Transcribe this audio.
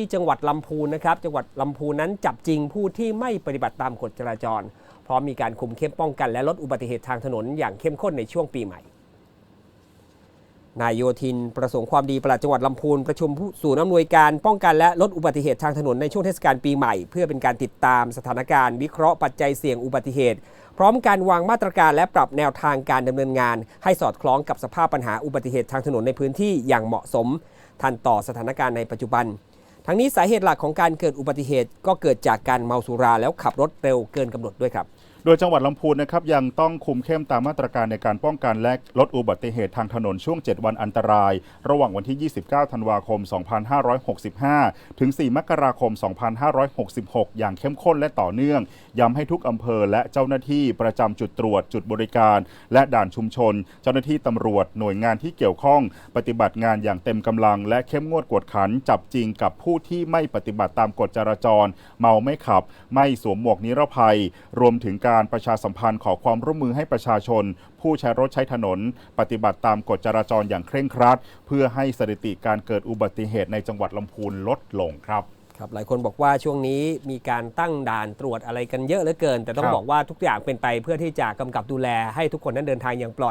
ที่จังหวัดลำพูนนะครับ จังหวัดลำพูนนั้นจับจริงผู้ที่ไม่ปฏิบัติตามกฎจราจร พร้อมมีการคุมเข้มป้องกันและลดอุบัติเหตุทางถนนอย่างเข้มข้นในช่วงปีใหม่ นายโยธินประสงค์ความดีปลัดจังหวัดลำพูนประชุมผู้ศูนย์อำนวยการป้องกันและลดอุบัติเหตุทางถนนในช่วงเทศกาลปีใหม่ เพื่อเป็นการติดตามสถานการณ์วิเคราะห์ปัจจัยเสี่ยงอุบัติเหตุ พร้อมการวางมาตรการและปรับแนวทางการดำเนินงาน ให้สอดคล้องกับสภาพปัญหาอุบัติเหตุทางถนนในพื้นที่อย่างเหมาะสม ทันต่อสถานการณ์ในปัจจุบัน ทั้งนี้สาเหตุหลักของการเกิดอุบัติเหตุก็เกิดจากการเมาสุราแล้วขับรถเร็วเกินกำหนดด้วยครับ โดยจังหวัดลำพูนนะครับยังต้องคุมเข้มตามมาตรการในการป้องกันและลดอุบัติเหตุทางถนนช่วง 7 วันอันตราย ระหว่างวันที่ 29 ธันวาคม 2565 ถึง 4 มกราคม 2566 อย่างเข้มข้นและต่อเนื่อง ย้ำให้ทุกอำเภอและเจ้าหน้าที่ประจำจุดตรวจจุดบริการ และด่านชุมชน เจ้าหน้าที่ตำรวจหน่วยงานที่เกี่ยวข้อง ปฏิบัติงานอย่างเต็มกำลัง และเข้มงวดกวดขัน จับจริงกับผู้ที่ไม่ปฏิบัติตามกฎจราจร เมาไม่ขับ ไม่สวมหมวกนิรภัย รวมถึงการประชาสัมพันธ์ขอความร่วมมือให้ประชาชน ผู้ใช้รถใช้ถนน ปฏิบัติตามกฎจราจรอย่างเคร่งครัด เพื่อให้สถิติการเกิดอุบัติเหตุในจังหวัดลำพูนลดลงครับครับหลายคนบอกว่าช่วงนี้มีการตั้งด่านตรวจอะไรกันเยอะเหลือเกิน แต่ต้องครับบอกว่าทุกอย่างเป็นไปเพื่อที่จะกำกับดูแลให้ทุกคนนั้นเดินทางอย่างปลอด